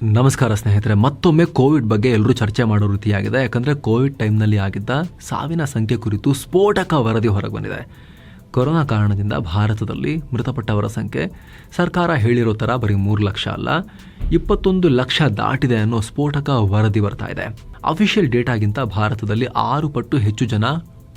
ನಮಸ್ಕಾರ ಸ್ನೇಹಿತರೆ, ಮತ್ತೊಮ್ಮೆ ಕೋವಿಡ್ ಬಗ್ಗೆ ಎಲ್ಲರೂ ಚರ್ಚೆ ಮಾಡೋ ರೀತಿಯಾಗಿದೆ. ಯಾಕಂದರೆ ಕೋವಿಡ್ ಟೈಮ್ನಲ್ಲಿ ಆಗಿದ್ದ ಸಾವಿನ ಸಂಖ್ಯೆ ಕುರಿತು ಸ್ಫೋಟಕ ವರದಿ ಹೊರಗೆ ಬಂದಿದೆ. ಕೊರೋನಾ ಕಾರಣದಿಂದ ಭಾರತದಲ್ಲಿ ಮೃತಪಟ್ಟವರ ಸಂಖ್ಯೆ ಸರ್ಕಾರ ಹೇಳಿರೋ ಥರ ಬರೀ ಮೂರು ಲಕ್ಷ ಅಲ್ಲ, ಇಪ್ಪತ್ತೊಂದು ಲಕ್ಷ ದಾಟಿದೆ ಅನ್ನೋ ಸ್ಫೋಟಕ ವರದಿ ಬರ್ತಾ ಇದೆ. ಅಫಿಷಿಯಲ್ ಡೇಟಾಗಿಂತ ಭಾರತದಲ್ಲಿ ಆರು ಪಟ್ಟು ಹೆಚ್ಚು ಜನ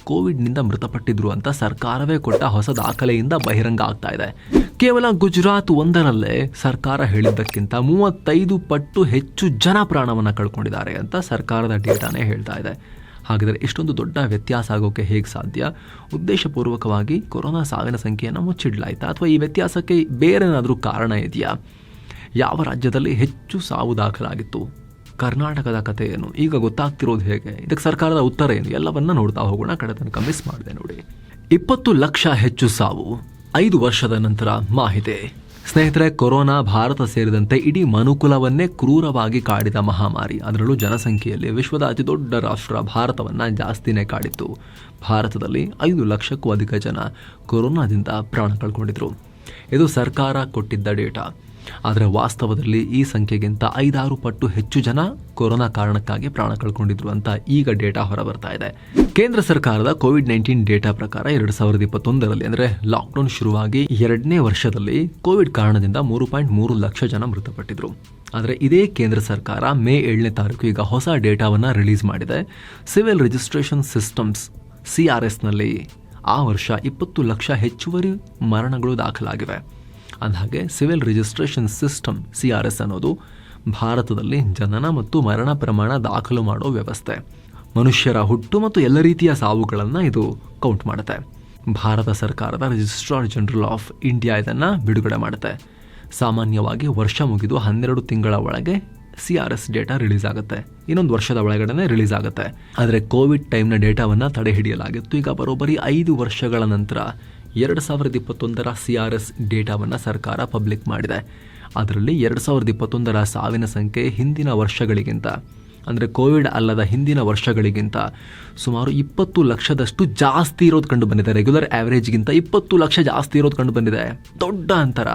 ಕೋವಿಡ್ನಿಂದ ಮೃತಪಟ್ಟಿದ್ರು ಅಂತ ಸರ್ಕಾರವೇ ಕೊಟ್ಟ ಹೊಸ ದಾಖಲೆಯಿಂದ ಬಹಿರಂಗ ಆಗ್ತಾ ಇದೆ. ಕೇವಲ ಗುಜರಾತ್ ಒಂದರಲ್ಲೇ ಸರ್ಕಾರ ಹೇಳಿದ್ದಕ್ಕಿಂತ ಮೂವತ್ತೈದು ಪಟ್ಟು ಹೆಚ್ಚು ಜನ ಪ್ರಾಣವನ್ನು ಕಳ್ಕೊಂಡಿದ್ದಾರೆ ಅಂತ ಸರ್ಕಾರದ ಡೇಟಾನೇ ಹೇಳ್ತಾ ಇದೆ. ಹಾಗಾದರೆ ಇಷ್ಟೊಂದು ದೊಡ್ಡ ವ್ಯತ್ಯಾಸ ಆಗೋಕ್ಕೆ ಹೇಗೆ ಸಾಧ್ಯ? ಉದ್ದೇಶಪೂರ್ವಕವಾಗಿ ಕೊರೋನಾ ಸಾವಿನ ಸಂಖ್ಯೆಯನ್ನು ಮುಚ್ಚಿಡ್ಲಾಯ್ತಾ? ಅಥವಾ ಈ ವ್ಯತ್ಯಾಸಕ್ಕೆ ಬೇರೆನಾದರೂ ಕಾರಣ ಇದೆಯಾ? ಯಾವ ರಾಜ್ಯದಲ್ಲಿ ಹೆಚ್ಚು ಸಾವು ದಾಖಲಾಗಿತ್ತು? ಕರ್ನಾಟಕದ ಕಥೆ ಏನು ಈಗ ಗೊತ್ತಾಗ್ತಿರೋದು ಹೇಗೆ? ಇದಕ್ಕೆ ಸರ್ಕಾರದ ಉತ್ತರ ಏನು? ಎಲ್ಲವನ್ನ ನೋಡ್ತಾ ಹೋಗೋಣ. ಕಡೆ ತನಕ ಮಿಸ್ ಮಾಡಿದೆ ನೋಡಿ. ಇಪ್ಪತ್ತು ಲಕ್ಷ ಹೆಚ್ಚು ಸಾವು. ಐದು ವರ್ಷದ ನಂತರ ಮಾಹಿತಿ. ಸ್ನೇಹಿತರೆ, ಕೊರೋನಾ, ಭಾರತ ಸೇರಿದಂತೆ ಇಡೀ ಮನುಕುಲವನ್ನೇ ಕ್ರೂರವಾಗಿ ಕಾಡಿದ ಮಹಾಮಾರಿ, ಅದರಲ್ಲೂ ಜನಸಂಖ್ಯೆಯಲ್ಲಿ ವಿಶ್ವದ ಅತಿ ದೊಡ್ಡ ರಾಷ್ಟ್ರ ಭಾರತವನ್ನ ಜಾಸ್ತಿನೇ ಕಾಡಿತ್ತು. ಭಾರತದಲ್ಲಿ ಐದು ಲಕ್ಷಕ್ಕೂ ಅಧಿಕ ಜನ ಕೊರೋನಾದಿಂದ ಪ್ರಾಣ ಕಳ್ಕೊಂಡಿದ್ರು. ಇದು ಸರ್ಕಾರ ಕೊಟ್ಟಿದ್ದ ಡೇಟಾ. ಆದರೆ ವಾಸ್ತವದಲ್ಲಿ ಈ ಸಂಖ್ಯೆಗಿಂತ ಐದಾರು ಪಟ್ಟು ಹೆಚ್ಚು ಜನ ಕೊರೋನಾ ಕಾರಣಕ್ಕಾಗಿ ಪ್ರಾಣ ಕಳ್ಕೊಂಡಿದ್ರು ಅಂತ ಈಗ ಡೇಟಾ ಹೊರಬರ್ತಾ ಇದೆ. ಕೇಂದ್ರ ಸರ್ಕಾರದ ಕೋವಿಡ್ ನೈನ್ಟೀನ್ ಡೇಟಾ ಪ್ರಕಾರ ಎರಡು ಸಾವಿರದ ಇಪ್ಪತ್ತೊಂದರಲ್ಲಿ ಅಂದರೆ ಲಾಕ್ಡೌನ್ ಶುರುವಾಗಿ ಎರಡನೇ ವರ್ಷದಲ್ಲಿ ಕೋವಿಡ್ ಕಾರಣದಿಂದ ಮೂರು ಪಾಯಿಂಟ್ ಮೂರು ಲಕ್ಷ ಜನ ಮೃತಪಟ್ಟಿದ್ರು. ಆದರೆ ಇದೇ ಕೇಂದ್ರ ಸರ್ಕಾರ ಮೇ ಏಳನೇ ತಾರೀಕು ಈಗ ಹೊಸ ಡೇಟಾವನ್ನು ರಿಲೀಸ್ ಮಾಡಿದೆ. Civil registration systems C R ಎಸ್ನಲ್ಲಿ ಆ ವರ್ಷ ಇಪ್ಪತ್ತು ಲಕ್ಷ ಹೆಚ್ಚುವರಿ ಮರಣಗಳು ದಾಖಲಾಗಿವೆ. ಅಂದಹಾಗೆ civil registration system C R S ಅನ್ನೋದು ಭಾರತದಲ್ಲಿ ಜನನ ಮತ್ತು ಮರಣ ಪ್ರಮಾಣ ದಾಖಲು ಮಾಡೋ ವ್ಯವಸ್ಥೆ. ಮನುಷ್ಯರ ಹುಟ್ಟು ಮತ್ತು ಎಲ್ಲ ರೀತಿಯ ಸಾವುಗಳನ್ನು ಇದು ಕೌಂಟ್ ಮಾಡುತ್ತೆ. ಭಾರತ ಸರ್ಕಾರದ ರಿಜಿಸ್ಟ್ರಾರ್ ಜನರಲ್ ಆಫ್ ಇಂಡಿಯಾ ಇದನ್ನು ಬಿಡುಗಡೆ ಮಾಡುತ್ತೆ. ಸಾಮಾನ್ಯವಾಗಿ ವರ್ಷ ಮುಗಿದು ಹನ್ನೆರಡು ತಿಂಗಳ ಒಳಗೆ C R S data release ಆಗುತ್ತೆ. ಇನ್ನೊಂದು ವರ್ಷದ ಒಳಗಡೆ ರಿಲೀಸ್ ಆಗುತ್ತೆ. ಆದರೆ ಕೋವಿಡ್ ಟೈಮ್ನ ಡೇಟಾವನ್ನು ತಡೆ ಹಿಡಿಯಲಾಗಿತ್ತು. ಈಗ ಬರೋಬ್ಬರಿ ಐದು ವರ್ಷಗಳ ನಂತರ ಎರಡು ಸಾವಿರದ ಇಪ್ಪತ್ತೊಂದರ ಸಿ ಆರ್ ಎಸ್ ಡೇಟಾವನ್ನು ಸರ್ಕಾರ ಪಬ್ಲಿಕ್ ಮಾಡಿದೆ. ಅದರಲ್ಲಿ ಎರಡು ಸಾವಿರದ ಇಪ್ಪತ್ತೊಂದರ ಸಾವಿನ ಸಂಖ್ಯೆ ಹಿಂದಿನ ವರ್ಷಗಳಿಗಿಂತ, ಅಂದರೆ ಕೋವಿಡ್ ಅಲ್ಲದ ಹಿಂದಿನ ವರ್ಷಗಳಿಗಿಂತ ಸುಮಾರು ಇಪ್ಪತ್ತು ಲಕ್ಷದಷ್ಟು ಜಾಸ್ತಿ ಇರೋದು ಕಂಡು ಬಂದಿದೆ. ರೆಗ್ಯುಲರ್ ಆ್ಯಾವ್ರೇಜ್ಗಿಂತ ಇಪ್ಪತ್ತು ಲಕ್ಷ ಜಾಸ್ತಿ ಇರೋದು ಕಂಡು ಬಂದಿದೆ. ದೊಡ್ಡ ಅಂತರ.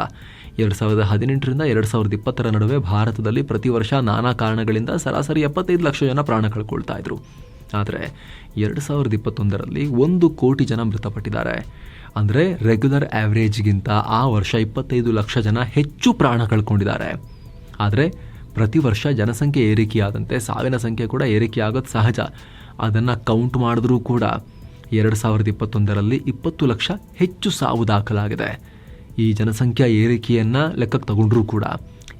ಎರಡು ಸಾವಿರದ ಹದಿನೆಂಟರಿಂದ ಎರಡು ಸಾವಿರದ ಇಪ್ಪತ್ತರ ನಡುವೆ ಭಾರತದಲ್ಲಿ ಪ್ರತಿ ವರ್ಷ ನಾನಾ ಕಾರಣಗಳಿಂದ ಸರಾಸರಿ ಎಪ್ಪತ್ತೈದು ಲಕ್ಷ ಜನ ಪ್ರಾಣ ಕಳ್ಕೊಳ್ತಾ ಇದ್ರು. ಆದರೆ ಎರಡು ಸಾವಿರದ ಇಪ್ಪತ್ತೊಂದರಲ್ಲಿ ಒಂದು ಕೋಟಿ ಜನ ಮೃತಪಟ್ಟಿದ್ದಾರೆ. ಅಂದರೆ ರೆಗ್ಯುಲರ್ ಆ್ಯಾವ್ರೇಜ್ಗಿಂತ ಆ ವರ್ಷ ಇಪ್ಪತ್ತೈದು ಲಕ್ಷ ಜನ ಹೆಚ್ಚು ಪ್ರಾಣ ಕಳ್ಕೊಂಡಿದ್ದಾರೆ. ಆದರೆ ಪ್ರತಿ ವರ್ಷ ಜನಸಂಖ್ಯೆ ಏರಿಕೆಯಾದಂತೆ ಸಾವಿನ ಸಂಖ್ಯೆ ಕೂಡ ಏರಿಕೆಯಾಗೋದು ಸಹಜ. ಅದನ್ನು ಕೌಂಟ್ ಮಾಡಿದ್ರೂ ಕೂಡ ಎರಡು ಸಾವಿರದ ಇಪ್ಪತ್ತೊಂದರಲ್ಲಿ ಇಪ್ಪತ್ತು ಲಕ್ಷ ಹೆಚ್ಚು ಸಾವು ದಾಖಲಾಗಿದೆ. ಈ ಜನಸಂಖ್ಯಾ ಏರಿಕೆಯನ್ನು ಲೆಕ್ಕಕ್ಕೆ ತಗೊಂಡ್ರೂ ಕೂಡ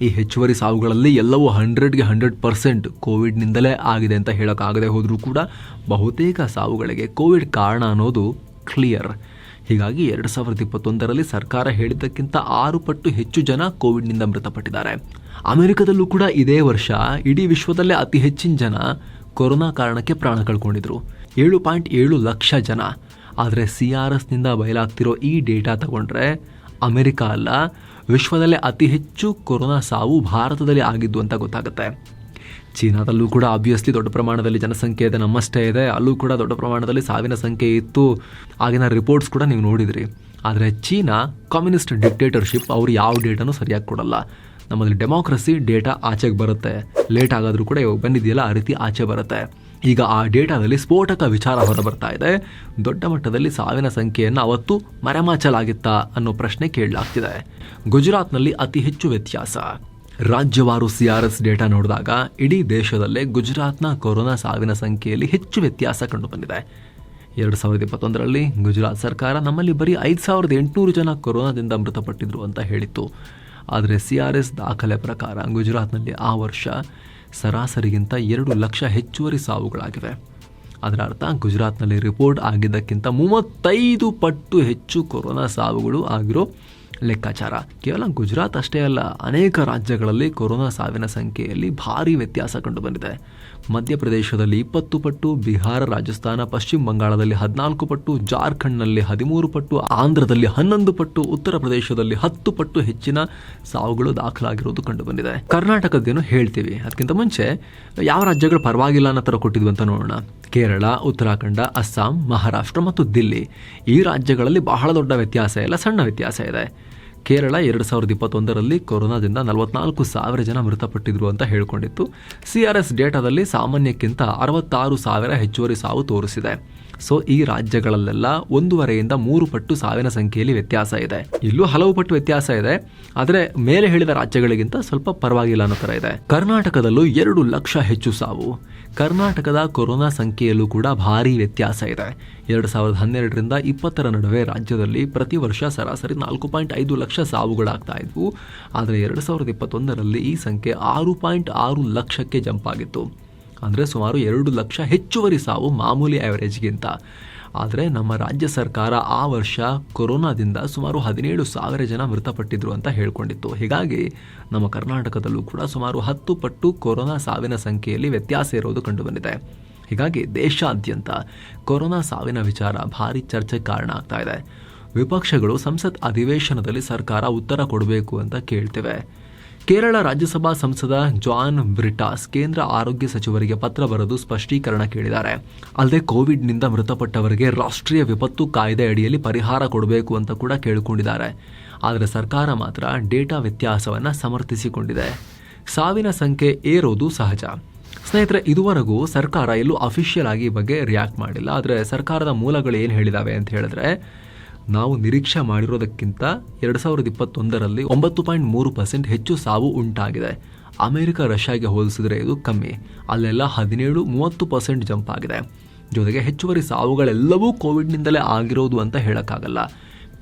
ಈ ಹೆಚ್ಚುವರಿ ಸಾವುಗಳಲ್ಲಿ ಎಲ್ಲವೂ ಹಂಡ್ರೆಡ್ಗೆ ಹಂಡ್ರೆಡ್ ಪರ್ಸೆಂಟ್ ಕೋವಿಡ್ನಿಂದಲೇ ಆಗಿದೆ ಅಂತ ಹೇಳೋಕ್ಕಾಗದೆ ಹೋದರೂ ಕೂಡ ಬಹುತೇಕ ಸಾವುಗಳಿಗೆ ಕೋವಿಡ್ ಕಾರಣ ಅನ್ನೋದು ಕ್ಲಿಯರ್ ಹೀಗಾಗಿ ಎರಡು ಸಾವಿರದ ಇಪ್ಪತ್ತೊಂದರಲ್ಲಿ ಸರ್ಕಾರ ಹೇಳಿದ್ದಕ್ಕಿಂತ ಆರು ಪಟ್ಟು ಹೆಚ್ಚು ಜನ ಕೋವಿಡ್ನಿಂದ ಮೃತಪಟ್ಟಿದ್ದಾರೆ. ಅಮೆರಿಕದಲ್ಲೂ ಕೂಡ ಇದೇ ವರ್ಷ ಇಡೀ ವಿಶ್ವದಲ್ಲೇ ಅತಿ ಹೆಚ್ಚಿನ ಜನ ಕೊರೋನಾ ಕಾರಣಕ್ಕೆ ಪ್ರಾಣ ಕಳ್ಕೊಂಡಿದ್ರು. ಏಳು ಪಾಯಿಂಟ್ ಏಳು ಲಕ್ಷ ಜನ. ಆದರೆ ಸಿ ಆರ್ ಎಸ್ನಿಂದ ಬಯಲಾಗ್ತಿರೋ ಈ ಡೇಟಾ ತಗೊಂಡ್ರೆ ಅಮೆರಿಕ ಅಲ್ಲ, ವಿಶ್ವದಲ್ಲೇ ಅತಿ ಹೆಚ್ಚು ಕೊರೋನಾ ಸಾವು ಭಾರತದಲ್ಲಿ ಆಗಿದ್ದು ಅಂತ ಗೊತ್ತಾಗುತ್ತೆ. ಚೀನಾದಲ್ಲೂ ಕೂಡ ಆಬ್ವಿಯಸ್ಲಿ ದೊಡ್ಡ ಪ್ರಮಾಣದಲ್ಲಿ ಜನಸಂಖ್ಯೆ ಇದೆ, ನಮ್ಮಷ್ಟೇ ಇದೆ. ಅಲ್ಲೂ ಕೂಡ ದೊಡ್ಡ ಪ್ರಮಾಣದಲ್ಲಿ ಸಾವಿನ ಸಂಖ್ಯೆ ಇತ್ತು. ಆಗಿನ ರಿಪೋರ್ಟ್ಸ್ ಕೂಡ ನೀವು ನೋಡಿದಿರಿ. ಆದರೆ ಚೀನಾ ಕಮ್ಯುನಿಸ್ಟ್ ಡಿಕ್ಟೇಟರ್ಶಿಪ್ ಅವರು ಯಾವ ಡೇಟಾನು ಸರಿಯಾಗಿ ಕೊಡಲ್ಲ. ನಮ್ಮಲ್ಲಿ ಡೆಮೋಕ್ರಸಿ ಡೇಟಾ ಆಚೆಗೆ ಬರುತ್ತೆ. ಲೇಟ್ ಆಗಾದರೂ ಕೂಡ ಇವಾಗ ಬಂದಿದೆಯಲ್ಲ, ಆ ರೀತಿ ಆಚೆ ಬರುತ್ತೆ. ಈಗ ಆ ಡೇಟಾದಲ್ಲಿ ಸ್ಫೋಟಕ ವಿಚಾರ ಹೊರಬರ್ತಾ ಇದೆ. ದೊಡ್ಡ ಮಟ್ಟದಲ್ಲಿ ಸಾವಿನ ಸಂಖ್ಯೆಯನ್ನು ಅವತ್ತು ಮರೆಮಾಚಲಾಗಿತ್ತಾ ಅನ್ನೋ ಪ್ರಶ್ನೆ ಕೇಳಲಾಗ್ತಿದೆ. ಗುಜರಾತ್ನಲ್ಲಿ ಅತಿ ಹೆಚ್ಚು ವ್ಯತ್ಯಾಸ. ರಾಜ್ಯವಾರು ಸಿಆರ್ಎಸ್ ಆರ್ ಎಸ್ ಡೇಟಾ ನೋಡಿದಾಗ ಇಡೀ ದೇಶದಲ್ಲೇ ಗುಜರಾತ್ನ ಕೊರೋನಾ ಸಾವಿನ ಸಂಖ್ಯೆಯಲ್ಲಿ ಹೆಚ್ಚು ವ್ಯತ್ಯಾಸ ಕಂಡುಬಂದಿದೆ. ಎರಡು ಸಾವಿರದ ಇಪ್ಪತ್ತೊಂದರಲ್ಲಿ ಗುಜರಾತ್ ಸರ್ಕಾರ ನಮ್ಮಲ್ಲಿ ಬರೀ ಐದು ಸಾವಿರದ ಎಂಟುನೂರು ಜನ ಕೊರೋನಾದಿಂದ ಮೃತಪಟ್ಟಿದ್ರು ಅಂತ ಹೇಳಿತ್ತು. ಆದರೆ ಸಿ ಆರ್ ಎಸ್ ದಾಖಲೆ ಪ್ರಕಾರ ಗುಜರಾತ್ನಲ್ಲಿ ಆ ವರ್ಷ ಸರಾಸರಿಗಿಂತ ಎರಡು ಲಕ್ಷ ಹೆಚ್ಚುವರಿ ಸಾವುಗಳಾಗಿವೆ. ಅದರ ಅರ್ಥ ಗುಜರಾತ್ನಲ್ಲಿ ರಿಪೋರ್ಟ್ ಆಗಿದ್ದಕ್ಕಿಂತ ಮೂವತ್ತೈದು ಪಟ್ಟು ಹೆಚ್ಚು ಕೊರೋನಾ ಸಾವುಗಳು ಆಗಿರೋ ಲೆಕ್ಕಾಚಾರ. ಕೇವಲ ಗುಜರಾತ್ ಅಷ್ಟೇ ಅಲ್ಲ, ಅನೇಕ ರಾಜ್ಯಗಳಲ್ಲಿ ಕೊರೋನಾ ಸಾವಿನ ಸಂಖ್ಯೆಯಲ್ಲಿ ಭಾರಿ ವ್ಯತ್ಯಾಸ ಕಂಡುಬಂದಿದೆ. ಮಧ್ಯಪ್ರದೇಶದಲ್ಲಿ ಇಪ್ಪತ್ತು ಪಟ್ಟು, ಬಿಹಾರ, ರಾಜಸ್ಥಾನ, ಪಶ್ಚಿಮ ಬಂಗಾಳದಲ್ಲಿ ಹದಿನಾಲ್ಕು ಪಟ್ಟು, ಜಾರ್ಖಂಡ್ನಲ್ಲಿ ಹದಿಮೂರು ಪಟ್ಟು, ಆಂಧ್ರದಲ್ಲಿ ಹನ್ನೊಂದು ಪಟ್ಟು, ಉತ್ತರ ಪ್ರದೇಶದಲ್ಲಿ ಹತ್ತು ಪಟ್ಟು ಹೆಚ್ಚಿನ ಸಾವುಗಳು ದಾಖಲಾಗಿರೋದು ಕಂಡುಬಂದಿದೆ. ಕರ್ನಾಟಕದ್ದೇನು ಹೇಳ್ತೀವಿ. ಅದಕ್ಕಿಂತ ಮುಂಚೆ ಯಾವ ರಾಜ್ಯಗಳು ಪರವಾಗಿಲ್ಲ ಅನ್ನೋ ಥರ ಕೊಟ್ಟಿದ್ವಿ ಅಂತ ನೋಡೋಣ. ಕೇರಳ, ಉತ್ತರಾಖಂಡ, ಅಸ್ಸಾಂ, ಮಹಾರಾಷ್ಟ್ರ ಮತ್ತು ದಿಲ್ಲಿ. ಈ ರಾಜ್ಯಗಳಲ್ಲಿ ಬಹಳ ದೊಡ್ಡ ವ್ಯತ್ಯಾಸ ಇಲ್ಲ, ಸಣ್ಣ ವ್ಯತ್ಯಾಸ ಇದೆ. ಕೇರಳ ಎರಡು ಸಾವಿರದ ಇಪ್ಪತ್ತೊಂದರಲ್ಲಿ ಕೊರೋನಾದಿಂದ ನಲವತ್ನಾಲ್ಕು ಸಾವಿರ ಜನ ಮೃತಪಟ್ಟಿದ್ರು ಅಂತ ಹೇಳಿಕೊಂಡಿತ್ತು. ಸಿ ಆರ್ ಎಸ್ ಡೇಟಾದಲ್ಲಿ ಸಾಮಾನ್ಯಕ್ಕಿಂತ ಅರವತ್ತಾರು ಸಾವಿರ ಹೆಚ್ಚುವರಿ ಸಾವು ತೋರಿಸಿದೆ. ಸೊ ಈ ರಾಜ್ಯಗಳಲ್ಲೆಲ್ಲ ಒಂದೂವರೆಯಿಂದ ಮೂರು ಪಟ್ಟು ಸಾವಿನ ಸಂಖ್ಯೆಯಲ್ಲಿ ವ್ಯತ್ಯಾಸ ಇದೆ. ಇಲ್ಲೂ ಹಲವು ಪಟ್ಟು ವ್ಯತ್ಯಾಸ ಇದೆ. ಆದರೆ ಮೇಲೆ ಹೇಳಿದ ರಾಜ್ಯಗಳಿಗಿಂತ ಸ್ವಲ್ಪ ಪರವಾಗಿಲ್ಲ ಅನ್ನೋ ಥರ ಇದೆ. ಕರ್ನಾಟಕದಲ್ಲೂ ಎರಡು ಲಕ್ಷ ಹೆಚ್ಚು ಸಾವು. ಕರ್ನಾಟಕದ ಕೊರೋನಾ ಸಂಖ್ಯೆಯಲ್ಲೂ ಕೂಡ ಭಾರಿ ವ್ಯತ್ಯಾಸ ಇದೆ. ಎರಡು ಸಾವಿರದ ಹನ್ನೆರಡರಿಂದ ಇಪ್ಪತ್ತರ ನಡುವೆ ರಾಜ್ಯದಲ್ಲಿ ಪ್ರತಿ ವರ್ಷ ಸರಾಸರಿ ನಾಲ್ಕು ಪಾಯಿಂಟ್ ಐದು ಲಕ್ಷ ಸಾವುಗಳಾಗ್ತಾ ಇದ್ವು. ಆದರೆ ಎರಡು ಸಾವಿರದ ಇಪ್ಪತ್ತೊಂದರಲ್ಲಿ ಈ ಸಂಖ್ಯೆ ಆರು ಪಾಯಿಂಟ್ ಆರು ಲಕ್ಷಕ್ಕೆ ಜಂಪ್ ಆಗಿತ್ತು. ಅಂದರೆ ಸುಮಾರು ಎರಡು ಲಕ್ಷ ಹೆಚ್ಚುವರಿ ಸಾವು ಮಾಮೂಲಿ ಆ್ಯಾವರೇಜ್ಗಿಂತ ಆದರೆ ನಮ್ಮ ರಾಜ್ಯ ಸರ್ಕಾರ ಆ ವರ್ಷ ಕೊರೋನಾದಿಂದ ಸುಮಾರು ಹದಿನೇಳು ಸಾವಿರ ಜನ ಮೃತಪಟ್ಟಿದ್ರು ಅಂತ ಹೇಳ್ಕೊಂಡಿತ್ತು. ಹೀಗಾಗಿ ನಮ್ಮ ಕರ್ನಾಟಕದಲ್ಲೂ ಕೂಡ ಸುಮಾರು ಹತ್ತು ಪಟ್ಟು ಕೊರೋನಾ ಸಾವಿನ ಸಂಖ್ಯೆಯಲ್ಲಿ ವ್ಯತ್ಯಾಸ ಇರೋದು ಕಂಡುಬಂದಿದೆ. ಹೀಗಾಗಿ ದೇಶಾದ್ಯಂತ ಕೊರೋನಾ ಸಾವಿನ ವಿಚಾರ ಭಾರಿ ಚರ್ಚೆಗೆ ಕಾರಣ ಆಗ್ತಾ ಇದೆ. ವಿಪಕ್ಷಗಳು ಸಂಸತ್ ಅಧಿವೇಶನದಲ್ಲಿ ಸರ್ಕಾರ ಉತ್ತರ ಕೊಡಬೇಕು ಅಂತ ಕೇಳ್ತಿವೆ. ಕೇರಳ ರಾಜ್ಯಸಭಾ ಸಂಸದ ಜಾನ್ ಬ್ರಿಟಾಸ್ ಕೇಂದ್ರ ಆರೋಗ್ಯ ಸಚಿವರಿಗೆ ಪತ್ರ ಬರೆದು ಸ್ಪಷ್ಟೀಕರಣ ಕೇಳಿದ್ದಾರೆ. ಅಲ್ಲದೆ ಕೋವಿಡ್ನಿಂದ ಮೃತಪಟ್ಟವರಿಗೆ ರಾಷ್ಟ್ರೀಯ ವಿಪತ್ತು ಕಾಯ್ದೆ ಅಡಿಯಲ್ಲಿ ಪರಿಹಾರ ಕೊಡಬೇಕು ಅಂತ ಕೂಡ ಕೇಳಿಕೊಂಡಿದ್ದಾರೆ. ಆದರೆ ಸರ್ಕಾರ ಮಾತ್ರ ಡೇಟಾ ವ್ಯತ್ಯಾಸವನ್ನು ಸಮರ್ಥಿಸಿಕೊಂಡಿದೆ. ಸಾವಿನ ಸಂಖ್ಯೆ ಏರೋದು ಸಹಜ. ಸ್ನೇಹಿತರೆ, ಇದುವರೆಗೂ ಸರ್ಕಾರ ಎಲ್ಲೂ ಅಫಿಷಿಯಲ್ ಆಗಿ ಬಗ್ಗೆ ರಿಯಾಕ್ಟ್ ಮಾಡಿಲ್ಲ. ಆದರೆ ಸರ್ಕಾರದ ಮೂಲಗಳು ಏನು ಹೇಳಿದಾವೆ ಅಂತ ಹೇಳಿದ್ರೆ ನಾವು ನಿರೀಕ್ಷೆ ಮಾಡಿರೋದಕ್ಕಿಂತ ಎರಡು ಸಾವಿರದ ಇಪ್ಪತ್ತೊಂದರಲ್ಲಿ ಒಂಬತ್ತು ಪಾಯಿಂಟ್ ಮೂರು ಪರ್ಸೆಂಟ್ ಹೆಚ್ಚು ಸಾವು ಉಂಟಾಗಿದೆ. ಅಮೆರಿಕ ರಷ್ಯಾಗೆ ಹೋಲಿಸಿದರೆ ಇದು ಕಮ್ಮಿ. ಅಲ್ಲೆಲ್ಲ ಹದಿನೇಳು, ಮೂವತ್ತು ಪರ್ಸೆಂಟ್ ಜಂಪ್ ಆಗಿದೆ. ಜೊತೆಗೆ ಹೆಚ್ಚುವರಿ ಸಾವುಗಳೆಲ್ಲವೂ ಕೋವಿಡ್ನಿಂದಲೇ ಆಗಿರೋದು ಅಂತ ಹೇಳೋಕ್ಕಾಗಲ್ಲ.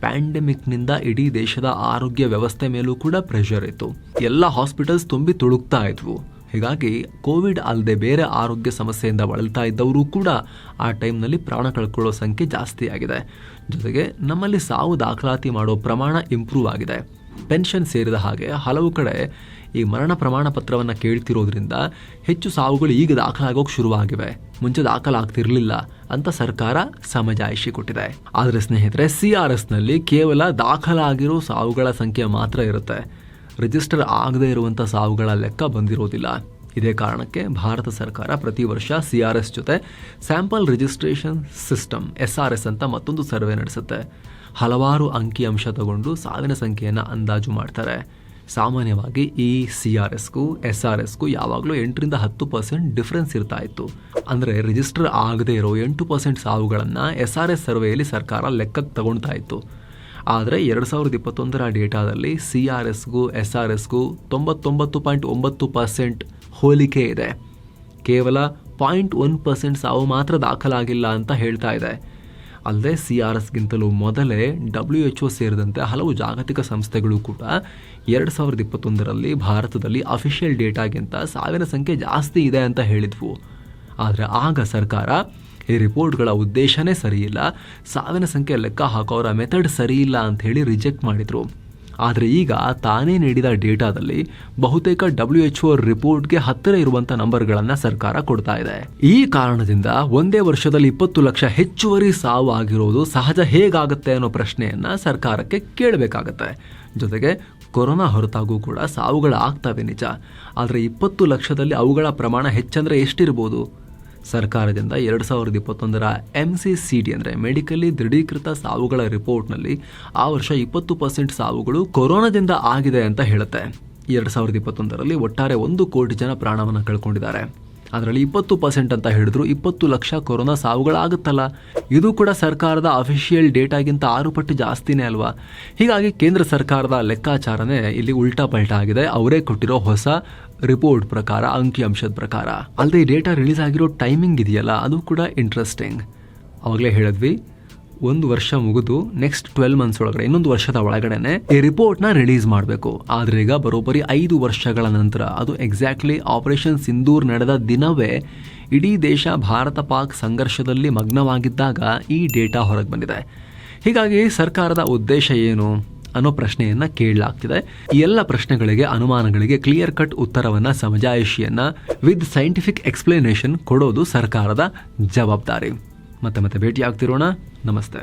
ಪ್ಯಾಂಡೆಮಿಕ್ನಿಂದ ಇಡೀ ದೇಶದ ಆರೋಗ್ಯ ವ್ಯವಸ್ಥೆ ಮೇಲೂ ಕೂಡ ಪ್ರೆಷರ್ ಇತ್ತು. ಎಲ್ಲ ಹಾಸ್ಪಿಟಲ್ಸ್ ತುಂಬಿ ತುಳುಕ್ತಾ ಇದ್ವು. ಹೀಗಾಗಿ ಕೋವಿಡ್ ಅಲ್ಲದೆ ಬೇರೆ ಆರೋಗ್ಯ ಸಮಸ್ಯೆಯಿಂದ ಬಳಲ್ತಾ ಇದ್ದವರು ಕೂಡ ಆ ಟೈಮ್ನಲ್ಲಿ ಪ್ರಾಣ ಕಳ್ಕೊಳ್ಳೋ ಸಂಖ್ಯೆ ಜಾಸ್ತಿ ಆಗಿದೆ. ಜೊತೆಗೆ ನಮ್ಮಲ್ಲಿ ಸಾವು ದಾಖಲಾತಿ ಮಾಡೋ ಪ್ರಮಾಣ ಇಂಪ್ರೂವ್ ಆಗಿದೆ. ಪೆನ್ಷನ್ ಸೇರಿದ ಹಾಗೆ ಹಲವು ಕಡೆ ಈ ಮರಣ ಪ್ರಮಾಣ ಪತ್ರವನ್ನು ಕೇಳ್ತಿರೋದ್ರಿಂದ ಹೆಚ್ಚು ಸಾವುಗಳು ಈಗ ದಾಖಲಾಗೋಕೆ ಶುರುವಾಗಿವೆ. ಮುಂಚೆ ದಾಖಲಾಗ್ತಿರಲಿಲ್ಲ ಅಂತ ಸರ್ಕಾರ ಸಮಜಾಯಿಷಿ ಕೊಟ್ಟಿದೆ. ಆದರೆ ಸ್ನೇಹಿತರೆ, ಸಿ ಆರ್ ಎಸ್ನಲ್ಲಿ ಕೇವಲ ದಾಖಲಾಗಿರೋ ಸಾವುಗಳ ಸಂಖ್ಯೆ ಮಾತ್ರ ಇರುತ್ತೆ. ರಿಜಿಸ್ಟರ್ ಆಗದೇ ಇರುವಂಥ ಸಾವುಗಳ ಲೆಕ್ಕ ಬಂದಿರೋದಿಲ್ಲ. ಇದೇ ಕಾರಣಕ್ಕೆ ಭಾರತ ಸರ್ಕಾರ ಪ್ರತಿ ವರ್ಷ ಸಿ ಆರ್ ಎಸ್ ಜೊತೆ sample registration system, S R S ಅಂತ ಮತ್ತೊಂದು ಸರ್ವೆ ನಡೆಸುತ್ತೆ. ಹಲವಾರು ಅಂಕಿಅಂಶ ತಗೊಂಡು ಸಾವಿನ ಸಂಖ್ಯೆಯನ್ನು ಅಂದಾಜು ಮಾಡ್ತಾರೆ. ಸಾಮಾನ್ಯವಾಗಿ ಈ ಸಿ ಆರ್ ಎಸ್ಗೂ ಎಸ್ ಆರ್ ಎಸ್ಗೂ ಯಾವಾಗಲೂ ಎಂಟರಿಂದ ಹತ್ತು ಪರ್ಸೆಂಟ್ ಡಿಫ್ರೆನ್ಸ್ ಇರ್ತಾ ಇತ್ತು. ಅಂದರೆ ರಿಜಿಸ್ಟರ್ ಆಗದೇ ಇರೋ ಎಂಟು ಪರ್ಸೆಂಟ್ ಸಾವುಗಳನ್ನು ಎಸ್ ಆರ್ ಎಸ್ ಸರ್ವೆಯಲ್ಲಿ ಸರ್ಕಾರ ಲೆಕ್ಕಕ್ಕೆ ತಗೊಳ್ತಾ ಇತ್ತು. ಆದರೆ ಎರಡು ಸಾವಿರದ ಇಪ್ಪತ್ತೊಂದರ ಡೇಟಾದಲ್ಲಿ ಸಿ ಆರ್ ಎಸ್ಗೂ, ಎಸ್ ಆರ್ ಎಸ್ಗೂ ತೊಂಬತ್ತೊಂಬತ್ತು ಪಾಯಿಂಟ್ ಒಂಬತ್ತು ಪರ್ಸೆಂಟ್ ಹೋಲಿಕೆ ಇದೆ. ಕೇವಲ ಪಾಯಿಂಟ್ ಒನ್ ಪರ್ಸೆಂಟ್ ಸಾವು ಮಾತ್ರ ದಾಖಲಾಗಿಲ್ಲ ಅಂತ ಹೇಳ್ತಾ ಇದೆ. ಅಲ್ಲದೆ ಸಿ ಆರ್ ಎಸ್ಗಿಂತಲೂ ಮೊದಲೇ ಡಬ್ಲ್ಯೂ ಎಚ್ ಒ ಸೇರಿದಂತೆ ಹಲವು ಜಾಗತಿಕ ಸಂಸ್ಥೆಗಳು ಕೂಡ ಎರಡು ಸಾವಿರದ ಇಪ್ಪತ್ತೊಂದರಲ್ಲಿ ಭಾರತದಲ್ಲಿ ಅಫಿಷಿಯಲ್ ಡೇಟಾಗಿಂತ ಸಾವಿನ ಸಂಖ್ಯೆ ಜಾಸ್ತಿ ಇದೆ ಅಂತ ಹೇಳಿದ್ವು. ಆದರೆ ಆಗ ಸರ್ಕಾರ ಈ ರಿಪೋರ್ಟ್ಗಳ ಉದ್ದೇಶನೇ ಸರಿಯಿಲ್ಲ. ಸಾವಿನ ಸಂಖ್ಯೆ ಲೆಕ್ಕ ಹಾಕೋರ ಮೆಥಡ್ ಸರಿಯಿಲ್ಲ ಅಂತ ಹೇಳಿ ರಿಜೆಕ್ಟ್ ಮಾಡಿದರು. ಆದರೆ ಈಗ ತಾನೇ ನೀಡಿದ ಡೇಟಾದಲ್ಲಿ ಬಹುತೇಕ ಡಬ್ಲ್ಯೂ ಎಚ್ ಓ ರಿಪೋರ್ಟ್ಗೆ ಹತ್ತಿರ ಇರುವಂಥ ನಂಬರ್ಗಳನ್ನು ಸರ್ಕಾರ ಕೊಡ್ತಾ ಇದೆ. ಈ ಕಾರಣದಿಂದ ಒಂದೇ ವರ್ಷದಲ್ಲಿ ಇಪ್ಪತ್ತು ಲಕ್ಷ ಹೆಚ್ಚುವರಿ ಸಾವು ಆಗಿರೋದು ಸಹಜ ಹೇಗಾಗುತ್ತೆ ಅನ್ನೋ ಪ್ರಶ್ನೆಯನ್ನು ಸರ್ಕಾರಕ್ಕೆ ಕೇಳಬೇಕಾಗತ್ತೆ. ಜೊತೆಗೆ ಕೊರೋನಾ ಹೊರತಾಗೂ ಕೂಡ ಸಾವುಗಳು ಆಗ್ತವೆ ನಿಜ. ಆದರೆ ಇಪ್ಪತ್ತು ಲಕ್ಷದಲ್ಲಿ ಅವುಗಳ ಪ್ರಮಾಣ ಹೆಚ್ಚಂದರೆ ಎಷ್ಟಿರ್ಬೋದು? ಸರ್ಕಾರದಿಂದ ಎರಡು ಸಾವಿರದ ಇಪ್ಪತ್ತೊಂದರ ಎಂ ಸಿ ಸಿ ಡಿ ಅಂದರೆ ಮೆಡಿಕಲಿ ದೃಢೀಕೃತ ಸಾವುಗಳ ರಿಪೋರ್ಟ್ನಲ್ಲಿ ಆ ವರ್ಷ ಇಪ್ಪತ್ತು ಪರ್ಸೆಂಟ್ ಸಾವುಗಳು ಕೊರೋನಾದಿಂದ ಆಗಿದೆ ಅಂತ ಹೇಳುತ್ತೆ. ಎರಡು ಸಾವಿರದ ಇಪ್ಪತ್ತೊಂದರಲ್ಲಿ ಒಟ್ಟಾರೆ ಒಂದು ಕೋಟಿ ಜನ ಪ್ರಾಣವನ್ನು ಕಳ್ಕೊಂಡಿದ್ದಾರೆ. ಅದರಲ್ಲಿ ಇಪ್ಪತ್ತು ಪರ್ಸೆಂಟ್ ಅಂತ ಹೇಳಿದ್ರು. ಇಪ್ಪತ್ತು ಲಕ್ಷ ಕೊರೋನಾ ಸಾವುಗಳಾಗುತ್ತಲ್ಲ? ಇದು ಕೂಡ ಸರ್ಕಾರದ ಅಫಿಷಿಯಲ್ ಡೇಟಾಗಿಂತ ಆರು ಪಟ್ಟು ಜಾಸ್ತಿನೇ ಅಲ್ವಾ? ಹೀಗಾಗಿ ಕೇಂದ್ರ ಸರ್ಕಾರದ ಲೆಕ್ಕಾಚಾರನೇ ಇಲ್ಲಿ ಉಲ್ಟಾ ಪಲ್ಟಾ ಆಗಿದೆ. ಅವರೇ ಕೊಟ್ಟಿರೋ ಹೊಸ ರಿಪೋರ್ಟ್ ಪ್ರಕಾರ ಅಂಕಿಅಂಶದ ಪ್ರಕಾರ. ಅಲ್ಲದೆ ಈ ಡೇಟಾ ರಿಲೀಸ್ ಆಗಿರೋ ಟೈಮಿಂಗ್ ಇದೆಯಲ್ಲ, ಅದು ಕೂಡ ಇಂಟ್ರೆಸ್ಟಿಂಗ್ ಅವಾಗಲೇ ಹೇಳಿದ್ವಿ. ಒಂದು ವರ್ಷ ಮುಗಿದು ನೆಕ್ಸ್ಟ್ ಟ್ವೆಲ್ ಮಂತ್ಸ್ ಒಳಗಡೆ, ಇನ್ನೊಂದು ವರ್ಷದ ಒಳಗಡೆನೆ ಈ ರಿಪೋರ್ಟ್ನ ರಿಲೀಸ್ ಮಾಡಬೇಕು. ಆದ್ರೆ ಈಗ ಬರೋಬ್ಬರಿ ಐದು ವರ್ಷಗಳ ನಂತರ, ಅದು ಎಕ್ಸಾಕ್ಟ್ಲಿ ಆಪರೇಷನ್ ಸಿಂಧೂರ್ ನಡೆದ ದಿನವೇ ಇಡೀ ದೇಶ ಭಾರತ ಪಾಕ್ ಸಂಘರ್ಷದಲ್ಲಿ ಮಗ್ನವಾಗಿದ್ದಾಗ ಈ ಡೇಟಾ ಹೊರಗೆ ಬಂದಿದೆ. ಹೀಗಾಗಿ ಸರ್ಕಾರದ ಉದ್ದೇಶ ಏನು ಅನ್ನೋ ಪ್ರಶ್ನೆಯನ್ನ ಕೇಳಲಾಗ್ತಿದೆ. ಈ ಎಲ್ಲ ಪ್ರಶ್ನೆಗಳಿಗೆ, ಅನುಮಾನಗಳಿಗೆ ಕ್ಲಿಯರ್ ಕಟ್ ಉತ್ತರವನ್ನ, ಸಮಜಾಯಿಷಿಯನ್ನ ವಿತ್ ಸೈಂಟಿಫಿಕ್ ಎಕ್ಸ್ಪ್ಲನೇಷನ್ ಕೊಡೋದು ಸರ್ಕಾರದ ಜವಾಬ್ದಾರಿ. ಮತ್ತೆ ಮತ್ತೆ ಭೇಟಿ ಆಗ್ತಿರೋಣ नमस्ते।